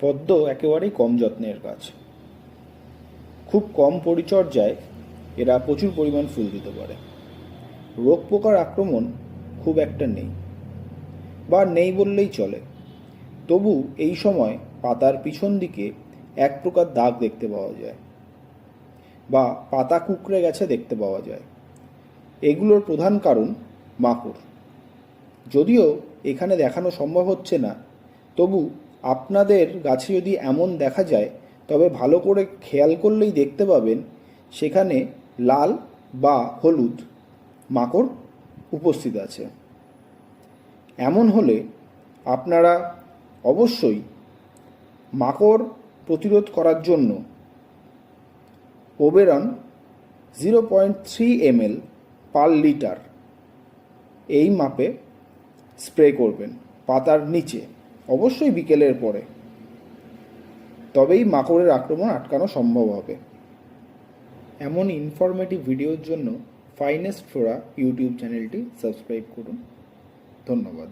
পদ্ম একেবারেই কম যত্নের গাছ। খুব কম পরিচর্যায় এরা প্রচুর পরিমাণ ফুল দিতে পারে। রোগ পোকার আক্রমণ খুব একটা নেই বা নেই বললেই চলে। তবু এই সময় পাতার পিছন দিকে এক প্রকার দাগ দেখতে পাওয়া যায় বা পাতা কুকড়ে গেছে দেখতে পাওয়া যায়। এগুলোর প্রধান কারণ মাকড়। যদিও এখানে দেখানো সম্ভব হচ্ছে না, তবু আপনাদের গাছে যদি এমন দেখা যায়, তবে ভালো করে খেয়াল করলেই দেখতে পাবেন সেখানে লাল বা হলুদ মাকড় উপস্থিত আছে। এমন হলে আপনারা অবশ্যই মাকড় প্রতিরোধ করার জন্য Oberon zero point three ML per litre এই মাপে স্প্রে করবেন পাতার নিচে। অবশ্যই বিকেলের পরে। তবেই মাকড়ের আক্রমণ আটকানো সম্ভব হবে। এমন ইনফরমেটিভ ভিডিওর জন্য ফাইনেস্ট ফ্লোরা ইউটিউব চ্যানেলটি সাবস্ক্রাইব করুন। ধন্যবাদ।